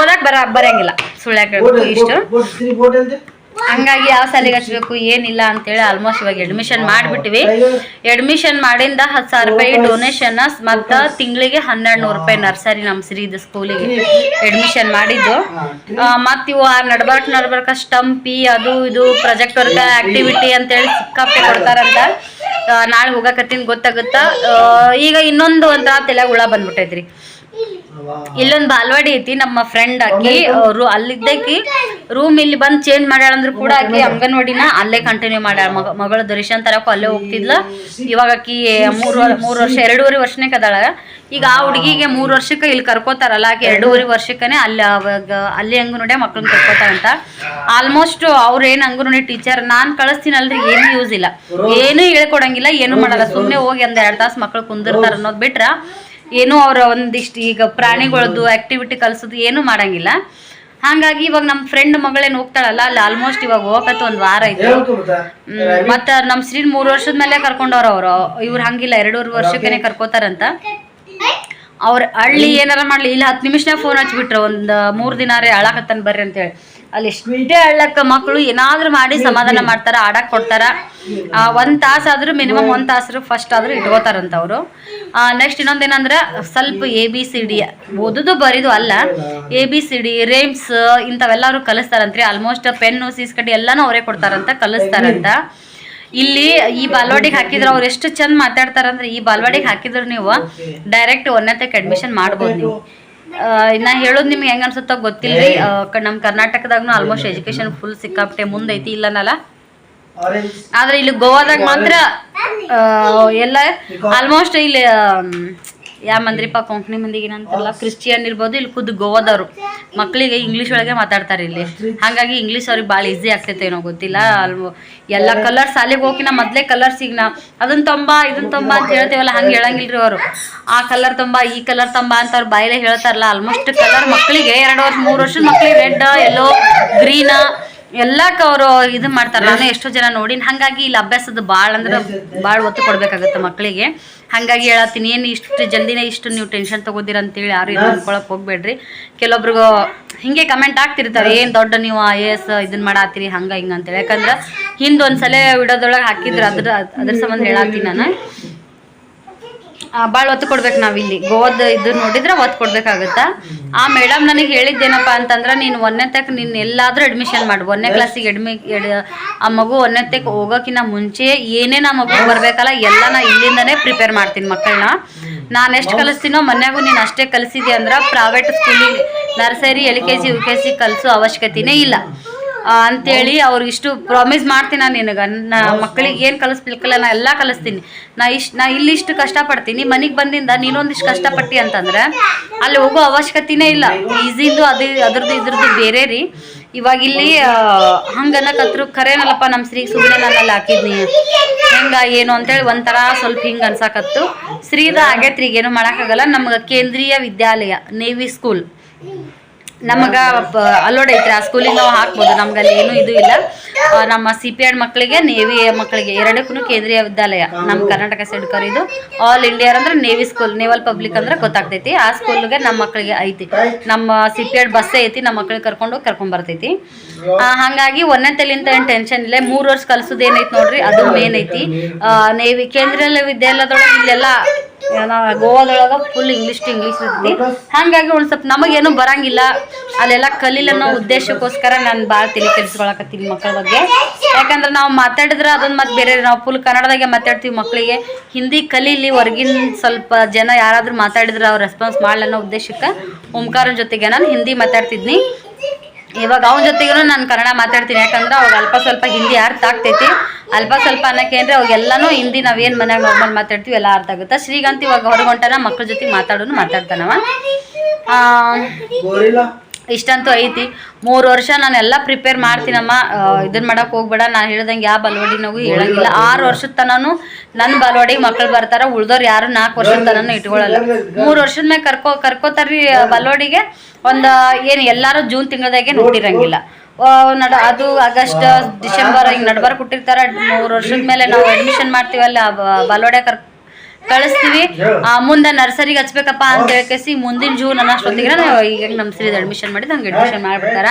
[SPEAKER 1] ಓದಕ್ ಬರ ಬರಂಗಿಲ್ಲ. ಸುಳ್ಳ್ಯಾಕ ಹೇಳ್ಬೇಕು ಇಷ್ಟು. ಹಂಗಾಗಿ ಯಾವ ಸಾಲಿಗೆ ಹಚ್ಬೇಕು ಏನಿಲ್ಲ ಅಂತೇಳಿ ಆಲ್ಮೋಸ್ಟ್ ಇವಾಗ ಅಡ್ಮಿಷನ್ ಮಾಡಿಬಿಟ್ವಿ ಅಡ್ಮಿಷನ್ ಮಾಡಿಂದ ಹತ್ತು ಸಾವಿರ ರೂಪಾಯಿ ಡೊನೇಷನ್ ಮತ್ತು ತಿಂಗಳಿಗೆ ಹನ್ನೆರಡು ನೂರು ರೂಪಾಯಿ ನರ್ಸರಿ ನಮ್ಮ ಶ್ರೀದ ಸ್ಕೂಲಿಗೆ ಅಡ್ಮಿಷನ್ ಮಾಡಿದ್ದು. ಮತ್ತು ಇವು ಆ ನಡ್ಬರ್ಕ್ ನಡ್ಬರ್ಕ ಸ್ಟಂಪಿ ಅದು ಇದು ಪ್ರಾಜೆಕ್ಟ್ ವರ್ಕ್ ಆಕ್ಟಿವಿಟಿ ಅಂತೇಳಿ ಸಿಕ್ಕಾಪಟ್ಟೆ ಕೊಡ್ತಾರಂತ. ನಾಳೆ ಹೋಗಕತ್ತಿನ ಗೊತ್ತಾಗುತ್ತಾ? ಈಗ ಇನ್ನೊಂದು ಒಂಥರ ತಲೆಗೆ ಹುಳ ಬಂದ್ಬಿಟ್ಟೈತ್ರಿ. ಇಲ್ಲೊಂದು ಬಾಲ್ವಾಡಿ ಐತಿ ನಮ್ಮ ಫ್ರೆಂಡ್ ಆಕಿ ಅವರು ಅಲ್ಲಿದ್ದಕಿ ರೂಮ್ ಇಲ್ಲಿ ಬಂದ್ ಚೇಂಜ್ ಮಾಡ್ಯಾಳ ಅಂದ್ರು ಕೂಡ ಆಕಿ ಅಂಗನವಾಡಿನ ಅಲ್ಲೇ ಕಂಟಿನ್ಯೂ ಮಾಡ್ಯಾಳ. ಮಗಳ ದರ್ಶನ್ ತರಕು ಅಲ್ಲೇ ಹೋಗ್ತಿದ್ಲ. ಇವಾಗ ಆಕಿ ಮೂರ್ ಮೂರ್ ವರ್ಷ ಎರಡೂವರೆ ವರ್ಷನೇ ಕದಾಳ ಈಗ ಆ ಹುಡುಗಿಗೆ ಮೂರ್ ವರ್ಷಕ್ಕೆ ಇಲ್ಲಿ ಕರ್ಕೋತಾರಲ್ಲ ಆಕೆ ಎರಡೂವರೆ ವರ್ಷಕ್ಕನೆ ಅಲ್ಲಿ ಅವಾಗ ಅಲ್ಲಿ ಅಂಗನವಾಡಿ ಮಕ್ಳನ್ನ ಕರ್ಕೋತಾರಂತ ಆಲ್ಮೋಸ್ಟ್ ಅವ್ರ ಏನ್ ಅಂಗನವಾಡಿ ಟೀಚರ್ ನಾನ್ ಕಳಿಸ್ತೀನಲ್ರಿ ಏನು ಯೂಸ್ ಇಲ್ಲ. ಏನು ಹೇಳ್ಕೊಡಂಗಿಲ್ಲ ಏನು ಮಾಡಲ್ಲ. ಸುಮ್ಮನೆ ಹೋಗಿ ಒಂದ್ ಎರಡ್ ತಾಸು ಮಕ್ಳು ಕುಂದಿರ್ತಾರ ಅನ್ನೋದ್ ಬಿಟ್ರ ಏನು ಅವ್ರ ಒಂದಿಷ್ಟು ಈಗ ಪ್ರಾಣಿಗಳದ್ದು ಆಕ್ಟಿವಿಟಿ ಕಲ್ಸೋದು ಏನು ಮಾಡಂಗಿಲ್ಲ. ಹಾಗಾಗಿ ಇವಾಗ ನಮ್ಮ ಫ್ರೆಂಡ್ ಮಗಳೇನು ಹೋಗ್ತಾಳಲ್ಲ ಅಲ್ಲಿ ಆಲ್ಮೋಸ್ಟ್ ಇವಾಗ ಹೋಗತ್ತ ಒಂದು ವಾರ ಆಯ್ತು. ಹ್ಮ್, ಮತ್ತ ನಮ್ಮ ಶ್ರೀನ್ ಮೂರು ವರ್ಷದ ಮೇಲೆ ಕರ್ಕೊಂಡವ್ರ ಅವ್ರು. ಇವ್ರು ಹಂಗಿಲ್ಲ ಎರಡೂವರೆ ವರ್ಷಕ್ಕೇನೆ ಕರ್ಕೋತಾರಂತ. ಅವ್ರ ಹಳ್ಳಿ ಏನಾರ ಮಾಡ್ಲಿ ಇಲ್ಲಿ ಹತ್ತು ನಿಮಿಷನಾಗ ಫೋನ್ ಹಚ್ಬಿಟ್ರ ಒಂದ್ ಮೂರು ದಿನ ರೀ ಅಳಕತ್ತನ್ ಬರ್ರಿ ಅಂತೇಳಿ. ಅಲ್ಲಿ ಎಷ್ಟೇ ಮಕ್ಕಳು ಏನಾದ್ರೂ ಮಾಡಿ ಸಮಾಧಾನ ಮಾಡ್ತಾರ, ಆಡಕ್ ಕೊಡ್ತಾರ. ಒಂದ್ ತಾಸು ಆದ್ರೂ ಮಿನಿಮಮ್ ಒಂದ್ ತಾಸು ಫಸ್ಟ್ ಆದ್ರೂ ಇಟ್ಕೋತಾರಂತ ಅವರು ನೆಕ್ಸ್ಟ್ ಇನ್ನೊಂದೇನಂದ್ರ ಸ್ವಲ್ಪ ಎ ಬಿ ಸಿ ಡಿ ಓದುದು ಬರೀದು ಅಲ್ಲ A B C D rhymes ಇಂಥವೆಲ್ಲರೂ ಕಲಿಸ್ತಾರಂತ್ರಿ. ಆಲ್ಮೋಸ್ಟ್ ಪೆನ್ನು ಸೀಸ್ಕಡ್ಡಿ ಎಲ್ಲಾನು ಅವರೇ ಕೊಡ್ತಾರಂತ, ಕಲಿಸ್ತಾರಂತ. ಇಲ್ಲಿ ಈ ಬಾಲ್ವಾಡಿಗೆ ಹಾಕಿದ್ರೆ ಅವ್ರು ಎಷ್ಟು ಚಂದ ಮಾತಾಡ್ತಾರಂದ್ರೆ ಈ ಬಾಲ್ವಾಡಿಗೆ ಹಾಕಿದ್ರು ನೀವು ಡೈರೆಕ್ಟ್ ಒಂದನೇತಕ್ಕೆ ಅಡ್ಮಿಷನ್ ಮಾಡ್ಬೋದು ನೀವು. ನಾ ಹೇಳೋದು ನಿಮ್ಗೆ ಹೆಂಗ ಅನ್ಸುತ್ತೋ ಗೊತ್ತಿಲ್ಲ ನಮ್ಮ ಕರ್ನಾಟಕದಾಗನು ಆಲ್ಮೋಸ್ಟ್ ಎಜುಕೇಶನ್ ಫುಲ್ ಸಿಕ್ಕಾಪಟ್ಟೆ ಮುಂದೈತಿ ಇಲ್ಲನಲ್ಲ? ಆದ್ರೆ ಇಲ್ಲಿ ಗೋವಾದಾಗ ಮಾತ್ರ ಎಲ್ಲ ಆಲ್ಮೋಸ್ಟ್ ಇಲ್ಲಿ ಯಾವ ಮಂದ್ರಿಪ್ಪ ಕೊಂಕಣಿ ಮಂದಿಗೆ ಏನಂತಾರಲ್ಲ ಕ್ರಿಶ್ಚಿಯನ್ ಇರ್ಬೋದು, ಇಲ್ಲಿ ಖುದ್ದು ಗೋವಾದವರು. ಮಕ್ಕಳಿಗೆ ಇಂಗ್ಲೀಷ್ ಒಳಗೆ ಮಾತಾಡ್ತಾರೆ ಇಲ್ಲಿ. ಹಾಗಾಗಿ ಇಂಗ್ಲೀಷ್ ಅವ್ರಿಗೆ ಭಾಳ ಈಸಿ ಆಗ್ತೈತೆ ಏನೋ ಗೊತ್ತಿಲ್ಲ. ಅಲ್ವ, ಎಲ್ಲ ಕಲರ್ ಅಲ್ಲಿಗೆ ಹೋಗಿ ನಾ ಮೊದಲೇ ಕಲರ್ಸ್ ಈಗ ನಾ ಅದನ್ನ ತೊಂಬ ಇದನ್ನ ತೊಂಬ ಅಂತ ಹೇಳ್ತೇವಲ್ಲ, ಹಂಗೆ ಹೇಳಂಗಿಲ್ರಿ ಅವರು. ಆ ಕಲರ್ ತೊಂಬ, ಈ ಕಲರ್ ತೊಂಬ ಅಂತ ಅವ್ರು ಬಾಯಿಲೆ ಹೇಳ್ತಾರಲ್ಲ ಆಲ್ಮೋಸ್ಟ್ ಕಲರ್ ಮಕ್ಕಳಿಗೆ ಎರಡು ವರ್ಷ, ಮೂರು ವರ್ಷದ ಮಕ್ಕಳಿಗೆ ರೆಡ್ ಎಲ್ಲೋ ಗ್ರೀನ್ ಎಲ್ಲಕ್ಕ ಅವರು ಇದು ಮಾಡ್ತಾರೆ ನಾನು ಎಷ್ಟೋ ಜನ ನೋಡಿನ ಹಾಗಾಗಿ ಇಲ್ಲಿ ಅಭ್ಯಾಸದ ಭಾಳ ಅಂದ್ರೆ ಭಾಳ ಒತ್ತು ಕೊಡ್ಬೇಕಾಗತ್ತೆ ಮಕ್ಕಳಿಗೆ ಹಾಗಾಗಿ ಹೇಳತ್ತೀನಿ, ಏನು ಇಷ್ಟು ಜಲ್ದಿನೇ ಇಷ್ಟು ನೀವು ಟೆನ್ಷನ್ ತಗೋದಿರ ಅಂತೇಳಿ ಯಾರು ಇದು ಅನ್ಕೊಳಕ್ ಹೋಗ್ಬೇಡ್ರಿ. ಕೆಲವೊಬ್ರಿಗೂ ಹಿಂಗೆ ಕಮೆಂಟ್ ಆಗ್ತಿರ್ತಾರೆ ಏನು ದೊಡ್ಡ ನೀವು ಐ ಎ ಎಸ್ ಇದನ್ನ ಮಾಡಾತೀರಿ ಹಂಗ ಹಿಂಗ ಅಂತೇಳಿ. ಯಾಕಂದ್ರೆ ಹಿಂದೆ ಒಂದ್ಸಲ ವಿಡಿಯೋದೊಳಗೆ ಹಾಕಿದ್ರ ಅದ್ರ ಅದ್ರ ಸಂಬಂಧ ಹೇಳತ್ತೀನಿ ನಾನು. ಭಾಳ ಒತ್ತು ಕೊಡ್ಬೇಕು ನಾವಿಲ್ಲಿ ಗೋದ ಇದು ನೋಡಿದ್ರೆ ಒತ್ತು ಕೊಡ್ಬೇಕಾಗತ್ತಾ? ಆ ಮೇಡಮ್ ನನಗೆ ಹೇಳಿದ್ದೇನಪ್ಪ ಅಂತಂದ್ರೆ ನೀನು ಒಂದನೇ ತಕ್ಕ ನೀನು ಎಲ್ಲಾದ್ರೂ ಅಡ್ಮಿಷನ್ ಮಾಡು. ಒಂದನೇ ಕ್ಲಾಸಿಗೆ ಅಡ್ಮಿ ಎಡ್- ಆ ಮಗು ಒಂದನೇ ತಕ್ಕ ಹೋಗೋಕ್ಕಿಂತ ಮುಂಚೆ ಏನೇ ನಾ ಮಗು ಬರಬೇಕಲ್ಲ ಎಲ್ಲ ನಾ ಇಲ್ಲಿಂದನೇ ಪ್ರಿಪೇರ್ ಮಾಡ್ತೀನಿ ಮಕ್ಕಳನ್ನ ನಾನು ಎಷ್ಟು ಕಲಿಸ್ತೀನೋ ಮನ್ಯಾಗೂ ನೀನು ಅಷ್ಟೇ ಕಲಿಸಿದೆ ಅಂದ್ರೆ ಪ್ರೈವೇಟ್ ಸ್ಕೂಲಿಗೆ nursery L K G U K G ಕಲಿಸೋ ಅವಶ್ಯಕತೆನೇ ಇಲ್ಲ. ಅಂತೇಳಿ ಅವ್ರಿಗೆ ಇಷ್ಟು ಪ್ರಾಮಿಸ್ ಮಾಡ್ತೀನಿ ನಾನು ನಿನಗೆ. ನಾ ಮಕ್ಕಳಿಗೆ ಏನು ಕಲಿಸ್ಬೇಕಲ್ಲ ನಾ ಎಲ್ಲ ಕಲಿಸ್ತೀನಿ. ನಾ ಇಷ್ಟು ನಾ ಇಲ್ಲಿ ಇಷ್ಟು ಕಷ್ಟಪಡ್ತೀನಿ ಮನೆಗೆ ಬಂದಿಂದ ನೀನೊಂದಿಷ್ಟು ಕಷ್ಟಪಟ್ಟಿ ಅಂತಂದ್ರೆ ಅಲ್ಲಿ ಹೋಗೋ ಅವಶ್ಯಕತೆನೇ ಇಲ್ಲ. ಈಸಿದು ಅದು ಅದ್ರದ್ದು ಇದ್ರದ್ದು ಬೇರೆ ರೀ. ಇವಾಗ ಇಲ್ಲಿ ಹಂಗನ್ನಕತ್ರು ಖರೇನಲ್ಲಪ್ಪ ನಮ್ಮ ಶ್ರೀ ಸುಮ್ಮನೆ ನನ್ನಲ್ಲಿ ಹಾಕಿದ್ನಿ. ಹೆಂಗ ಏನು ಅಂತೇಳಿ ಒಂಥರ ಸ್ವಲ್ಪ ಹಿಂಗೆ ಅನ್ಸಾಕತ್ತು. ಶ್ರೀದ ಆಗೈತ್ರಿ ಏನು ಮಾಡೋಕ್ಕಾಗಲ್ಲ. ನಮ್ಗೆ ಕೇಂದ್ರೀಯ ವಿದ್ಯಾಲಯ ನೇವಿ ಸ್ಕೂಲ್ ನಮಗ ಅಲೋಡ್ ಐತ್ರಿ. ಆ ಸ್ಕೂಲಿಗೆ ನಾವು ಹಾಕ್ಬೋದು. ನಮ್ಗೆ ಅಲ್ಲಿ ಏನೂ ಇದು ಇಲ್ಲ. ನಮ್ಮ ಸಿ ಪಿ ಎಡ್ ಮಕ್ಕಳಿಗೆ ನೇವಿ ಮಕ್ಕಳಿಗೆ ಎರಡಕ್ಕೂ ಕೇಂದ್ರೀಯ ವಿದ್ಯಾಲಯ. ನಮ್ಮ ಕರ್ನಾಟಕ ಸೈಡ್ ಇದು. ಆಲ್ ಇಂಡಿಯಾ ಅಂದ್ರೆ ನೇವಿ ಸ್ಕೂಲ್ ನೇವಲ್ ಪಬ್ಲಿಕ್ ಅಂದ್ರೆ ಗೊತ್ತಾಗ್ತೈತಿ. ಆ ಸ್ಕೂಲ್ಗೆ ನಮ್ಮ ಮಕ್ಕಳಿಗೆ ಐತಿ. ನಮ್ಮ ಸಿ ಪಿ ಎಡ್ ಬಸ್ಸೇ ಐತಿ. ನಮ್ಮ ಮಕ್ಕಳಿಗೆ ಕರ್ಕೊಂಡು ಕರ್ಕೊಂಡ್ ಬರ್ತೈತಿ. ಹಂಗಾಗಿ ಒಂದನೇ ತಲೆಯಿಂದ ಏನು ಟೆನ್ಷನ್ ಇಲ್ಲ. ಮೂರು ವರ್ಷ ಕಲ್ಸೋದೇನೈತಿ ನೋಡ್ರಿ, ಅದು ಮೇನ್ ಐತಿ ನೇವಿ ಕೇಂದ್ರೀಯ ವಿದ್ಯಾಲಯದೊಳಗೆ ಇಲ್ಲೆಲ್ಲ, ಏನೋ ಗೋವಾದೊಳಗ ಫುಲ್ ಇಂಗ್ಲೀಷ್ ಟು ಇಂಗ್ಲೀಷ್ ಹಂಗಾಗಿ ಹಾಗಾಗಿ ಒಂದು ಸ್ವಲ್ಪ ನಮಗೇನು ಬರಂಗಿಲ್ಲ. ಅಲ್ಲೆಲ್ಲ ಕಲೀಲ ಅನ್ನೋ ಉದ್ದೇಶಕ್ಕೋಸ್ಕರ ನಾನು ಭಾಳ ತಿಳಿ ಕೆಡಿಸ್ಕೊಳಕತ್ತೀನಿ ಮಕ್ಕಳ ಬಗ್ಗೆ. ಯಾಕಂದ್ರೆ ನಾವು ಮಾತಾಡಿದ್ರೆ ಅದೊಂದು ಮತ್ತೆ ಬೇರೆ, ನಾವು ಫುಲ್ ಕನ್ನಡದಾಗೆ ಮಾತಾಡ್ತೀವಿ ಮಕ್ಕಳಿಗೆ ಹಿಂದಿ ಕಲೀಲಿ ಹೊರಗಿನ ಸ್ವಲ್ಪ ಜನ ಯಾರಾದರೂ ಮಾತಾಡಿದ್ರೆ ಅವ್ರು ರೆಸ್ಪಾನ್ಸ್ ಮಾಡಲಿ ಅನ್ನೋ ಉದ್ದೇಶಕ್ಕೆ, ಓಂಕಾರನ ಜೊತೆಗೆ ನಾನು ಹಿಂದಿ ಮಾತಾಡ್ತಿದ್ನಿ. ಇವಾಗ ಅವನ ಜೊತೆಗೂ ನಾನು ಕನ್ನಡ ಮಾತಾಡ್ತೀನಿ. ಯಾಕಂದ್ರೆ ಅವಾಗ ಅಲ್ಪ ಸ್ವಲ್ಪ ಹಿಂದಿ ಅರ್ಥ ಆಗ್ತೈತಿ. ಅಲ್ಪ ಸ್ವಲ್ಪ ಅನ್ನಕ್ಕೇನ್ರಿ ಅವಾಗೆಲ್ಲಾನು ಹಿಂದಿ ನಾವೇನು ಮನ್ಯಾಗ ನಾರ್ಮಲ್ ಮಾತಾಡ್ತೀವಿ ಎಲ್ಲ ಅರ್ಥ ಆಗುತ್ತೆ. ಶ್ರೀಗಂತ ಇವಾಗ ಹೊರಗೆ ಹೊಂಟಾನ ಮಕ್ಳ ಜೊತೆ ಮಾತಾಡೋನು ಮಾತಾಡ್ತಾನವ. ಇಷ್ಟಂತೂ ಐತಿ. ಮೂರು ವರ್ಷ ನಾನೆಲ್ಲ ಪ್ರಿಪೇರ್ ಮಾಡ್ತೀನಮ್ಮ. ಇದನ್ನ ಇದನ್ ಮಾಡಕ್ ಹೋಗ್ಬೇಡ. ನಾನು ಹೇಳ್ದಂಗೆ ಯಾವ ಬಲವಡಿನಾಗೂ ಹೇಳಂಗಿಲ್ಲ. ಆರು ವರ್ಷದ ತನೂ ನನ್ನ ಬಲವಾಡಿಗೆ ಮಕ್ಳು ಬರ್ತಾರ. ಉಳ್ದವ್ರು ಯಾರು ನಾಲ್ಕು ವರ್ಷದ ತನನು ಇಟ್ಕೊಳ್ಳಲ್ಲ ಮೂರು ವರ್ಷದ ಮ್ಯಾಗ ಕರ್ಕೋ, ಕರ್ಕೋತಾರ್ರಿ ಬಲವಡಿಗೆ. ಒಂದು ಏನು ಎಲ್ಲರೂ ಜೂನ್ ತಿಂಗಳದಾಗೆ ನೋಡಿರಂಗಿಲ್ಲ ನಡ, ಅದು ಆಗಸ್ಟ್, ಡಿಸೆಂಬರ್ ಹಿಂಗೆ ನಡ್ಬಾರ್ ಕೊಟ್ಟಿರ್ತಾರೆ ಮೂರು ವರ್ಷದ ಮೇಲೆ ನಾವು ಅಡ್ಮಿಷನ್ ಮಾಡ್ತೀವಲ್ಲ ಬಲವಡೆ ಕರ್ ಕಳಿಸ್ತೀವಿ. ಆ, ಮುಂದೆ ನರ್ಸರಿಗೆ ಹಚ್ಬೇಕಪ್ಪ ಅಂತ ಹೇಳ್ಕೇಸಿ ಮುಂದಿನ ಜೂನ್ ಅನ್ನೋಷ್ಟೊತ್ತಿಗೆ ಈಗ ನಮ್ಮ ಶ್ರೀದ್ ಅಡ್ಮಿಷನ್ ಮಾಡಿದ್ದು ಹಂಗೆ ಅಡ್ಮಿಷನ್ ಮಾಡ್ಬಿಡ್ತಾರ.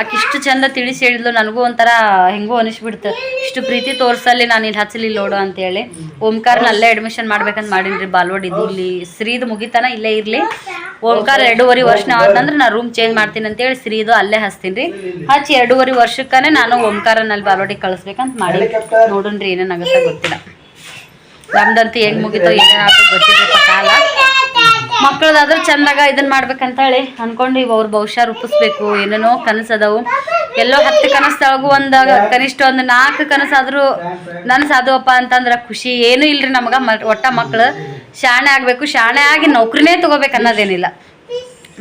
[SPEAKER 1] ಆಕೆ ಇಷ್ಟು ಚಂದ ತಿಳಿಸಿ ಹೇಳಿದ್ಲು. ನನಗೂ ಒಂಥರ ಹೆಂಗೋ ಅನಿಸ್ಬಿಡ್ತು. ಇಷ್ಟು ಪ್ರೀತಿ ತೋರಿಸಲ್ಲಿ ನಾನು ಇಲ್ಲಿ ಹಚ್ಚಲಿ ನೋಡು ಅಂತೇಳಿ ಓಂಕಾರ್ನ ಅಲ್ಲೇ ಅಡ್ಮಿಷನ್ ಮಾಡ್ಬೇಕಂತ ಮಾಡೀನಿ ಇದು ಇಲ್ಲಿ ಶ್ರೀದು ಮುಗಿತಾನ ಇಲ್ಲೇ ಇರಲಿ. ಓಂಕಾರ ಎರಡೂವರೆ ವರ್ಷನ ಆತಂದ್ರೆ ನಾನು ರೂಮ್ ಚೇಂಜ್ ಮಾಡ್ತೀನಿ ಅಂತೇಳಿ ಶ್ರೀದು ಅಲ್ಲೇ ಹಚ್ತೀನಿ ರೀ ಹಚ್ಚಿ ಎರಡೂವರೆ ವರ್ಷಕ್ಕನೇ ನಾನು ಓಂಕಾರನಲ್ಲಿ ಬಾಲ್ವಾಡಿಗೆ ಕಳಿಸ್ಬೇಕಂತ ಮಾಡಿ ನೋಡೋಣ್ರಿ ಏನೇನಾಗುತ್ತೆ ಗೊತ್ತಿಲ್ಲ. ನಮ್ದಂತೂ ಹೆಂಗ್ ಮುಗಿತು ಏನೇನಾದ್ರು ಗೊತ್ತಿದ್ರಪ್ಪ ಕಾಲ. ಮಕ್ಕಳದಾದ್ರೂ ಚಂದಾಗ ಇದನ್ನ ಮಾಡ್ಬೇಕಂತ ಹೇಳಿ ಅನ್ಕೊಂಡು ಇವ್ ಅವ್ರ ಬಹುಶಃ ರೂಪಿಸ್ಬೇಕು, ಏನೇನೋ ಕನಸದವು ಎಲ್ಲೋ ಹತ್ತು ಕನಸ್ದೊಳಗು ಒಂದಾಗ, ಕನಿಷ್ಠ ಒಂದು ನಾಲ್ಕು ಕನಸಾದ್ರೂ ನನ್ಸಾದವಪ್ಪ ಅಂತಂದ್ರ ಖುಷಿ ಏನು ಇಲ್ರಿ ನಮಗ ಒಟ್ಟ ಮಕ್ಳು. ಶಾಣೆ ಆಗ್ಬೇಕು, ಶಾಣೆ ಆಗಿ ನೌಕರಿನೇ ತಗೋಬೇಕು ಅನ್ನೋದೇನಿಲ್ಲ.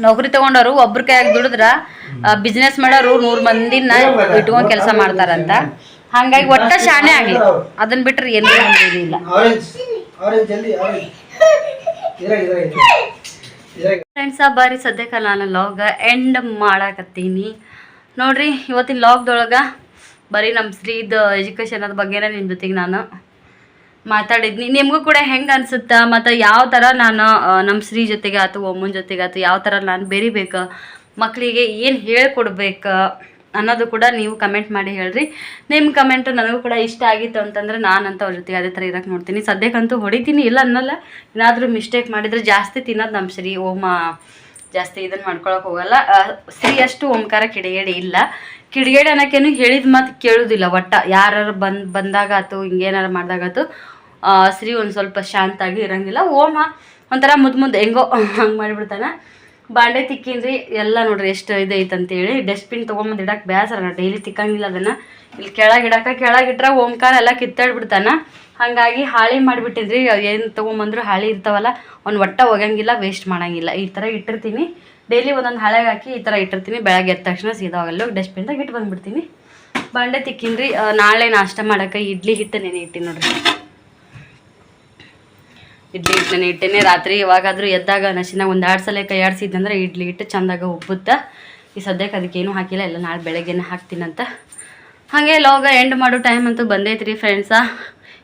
[SPEAKER 1] ನೌಕರಿ ತಗೊಂಡವರು ಒಬ್ರ ಕೈಯಾಗಿ ದುಡಿದ್ರ ಬಿಸ್ನೆಸ್ ಮಾಡೋರು ನೂರ್ ಮಂದಿನ ಇಟ್ಕೊಂಡ್ ಕೆಲಸ ಮಾಡ್ತಾರಂತ. ಹಂಗಾಗಿ ಒಟ್ಟ ಶಾಣೆ ಆಗ್ಲಿ ಅದನ್ನ ಬಿಟ್ರೆ ಏನು ಇಲ್ಲ. ಫ್ರೆಂಡ್ಸ ಬಾರಿ ಸದ್ಯಕ್ಕೆ ನಾನು ಲಾಗ್ ಎಂಡ್ ಮಾಡಾಕತ್ತೀನಿ. ನೋಡ್ರಿ ಇವತ್ತಿನ ಲಾಗ್ದೊಳಗೆ ಬರೀ ನಮ್ಮ ಸ್ತ್ರೀದ ಎಜುಕೇಷನ್ ಅದ ಬಗ್ಗೆನೇ ನಿಮ್ಮ ಜೊತೆಗೆ ನಾನು ಮಾತಾಡಿದ್ನಿ. ನಿಮಗೂ ಕೂಡ ಹೆಂಗೆ ಅನ್ಸುತ್ತಾ? ಮತ್ತು ಯಾವ ಥರ ನಾನು ನಮ್ಮ ಸ್ತ್ರೀ ಜೊತೆಗೆ ಆಯ್ತು ಒಮ್ಮನ ಜೊತೆಗೆ ಆಯ್ತು ಯಾವ ಥರ ನಾನು ಬೆರಿಬೇಕು? ಮಕ್ಕಳಿಗೆ ಏನು ಹೇಳ್ಕೊಡ್ಬೇಕು? ಅನ್ನೋದು ಕೂಡ ನೀವು ಕಮೆಂಟ್ ಮಾಡಿ ಹೇಳ್ರಿ. ನಿಮ್ಮ ಕಮೆಂಟು ನನಗೂ ಕೂಡ ಇಷ್ಟ ಆಗಿತ್ತು ಅಂತಂದ್ರೆ ನಾನಂತ ಅವ್ರ ಜೊತೆ ಅದೇ ಥರ ಇರಕ್ಕೆ ನೋಡ್ತೀನಿ. ಸದ್ಯಕ್ಕಂತೂ ಹೊಡಿತೀನಿ, ಇಲ್ಲ ಅನ್ನೋಲ್ಲ. ಏನಾದರೂ ಮಿಸ್ಟೇಕ್ ಮಾಡಿದರೆ ಜಾಸ್ತಿ ತಿನ್ನೋದು ನಮ್ಮ ಶ್ರೀ ಓಮ. ಜಾಸ್ತಿ ಇದನ್ನು ಮಾಡ್ಕೊಳಕ್ಕೆ ಹೋಗಲ್ಲ. ಶ್ರೀ ಅಷ್ಟು ಓಂಕಾರ ಕಿಡಿಗೇಡಿ ಇಲ್ಲ. ಕಿಡಿಗೇಡಿ ಅನ್ನೋಕ್ಕೇನು ಹೇಳಿದ ಮಾತು ಕೇಳೋದಿಲ್ಲ ಒಟ್ಟ. ಯಾರು ಬಂದಾಗ ಬಂದಾಗಾತು, ಹಿಂಗೇನಾರು ಮಾಡಿದಾಗಾತು ಶ್ರೀ ಒಂದು ಸ್ವಲ್ಪ ಶಾಂತಾಗಿ ಇರೋಂಗಿಲ್ಲ. ಓಮ ಒಂಥರ ಮುದ್ದು ಮುದ್ದು ಹೆಂಗೋ ಹಂಗೆ ಮಾಡಿಬಿಡ್ತಾನೆ. ಬಾಂಡೆ ತಿಕ್ಕಿನ್ರಿ, ಎಲ್ಲ ನೋಡ್ರಿ ಎಷ್ಟು ಇದೈತೆ ಅಂತೇಳಿ ಡಸ್ಟ್ಬಿನ್ ತೊಗೊಂಬಂದು ಇಡಕ್ಕೆ ಬೇಸರ ಡೈಲಿ ತಿಕ್ಕಂಗಿಲ್ಲ ಅದನ್ನು. ಇಲ್ಲಿ ಕೆಳಗೆ ಇಡಕ್ಕೆ ಕೆಳಗೆ ಇಟ್ರೆ ಓಂಕಾರ ಎಲ್ಲ ಕಿತ್ತಾಡ್ಬಿಡ್ತಾನೆ ಹಾಗಾಗಿ ಹಾಳಿ ಮಾಡಿಬಿಟ್ಟಿನ್ರಿ ಏನು ತೊಗೊಂಬಂದ್ರು ಹಾಳಿ ಇರ್ತಾವಲ್ಲ, ಅವ್ನು ಒಟ್ಟ ಒಗಂಗಿಲ್ಲ ವೇಸ್ಟ್ ಮಾಡಂಗಿಲ್ಲ. ಈ ಥರ ಇಟ್ಟಿರ್ತೀನಿ. ಡೈಲಿ ಒಂದೊಂದು ಹಳೆಗೆ ಹಾಕಿ ಈ ಥರ ಇಟ್ಟಿರ್ತೀನಿ. ಬೆಳಗ್ಗೆ ಎದ್ದ ತಕ್ಷಣ ಸೀದಾ ಅಲ್ಲೋಗಿ ಡಸ್ಟ್ಬಿನ್ದಾಗ ಇಟ್ಟು ಬಂದ್ಬಿಡ್ತೀನಿ. ಬಾಂಡೆ ತಿಕ್ಕಿನ್ರಿ ನಾಳೆ ನಾಷ್ಟ ಮಾಡೋಕೆ ಇಡ್ಲಿ ಹಿಟ್ಟು ನೆನೆ ಇಟ್ಟಿನಿ ನೋಡ್ರಿ. ಇಡ್ಲಿ ಹಿಟ್ಟನ್ನ ನೆನೆ ಇಟ್ಟೇನೆ ರಾತ್ರಿ ಯಾವಾಗಾದರೂ ಎದ್ದಾಗ ನಶಿನಾಗ ಒಂದು ಎರಡು ಸಲ ಕೈ ಆಡಿಸಿದ್ದಂದ್ರೆ ಇಡ್ಲಿ ಹಿಟ್ಟು ಚಂದಾಗ ಉಬ್ಬುತ್ತಾ, ಈ ಸದ್ಯಕ್ಕೆ ಅದಕ್ಕೇನು ಹಾಕಿಲ್ಲ, ಎಲ್ಲ ನಾಳೆ ಬೆಳಗ್ಗೆನೇ ಹಾಕ್ತೀನಂತ. ಹಾಗೆ ಲೋಗ ಎಂಡ್ ಮಾಡೋ ಟೈಮ್ ಅಂತೂ ಬಂದೈತ್ರಿ ಫ್ರೆಂಡ್ಸಾ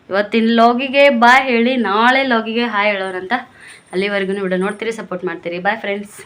[SPEAKER 1] ಇವತ್ತಿನ ಲಾಗಿಗೆ ಬಾಯ್ ಹೇಳಿ, ನಾಳೆ ಲಾಗಿಗೆ ಹಾಯ್ ಹೇಳೋರಂತ. ಅಲ್ಲಿವರೆಗೂ ವಿಡಿಯೋ ನೋಡ್ತೀರಿ ಸಪೋರ್ಟ್ ಮಾಡ್ತೀರಿ. Bye friends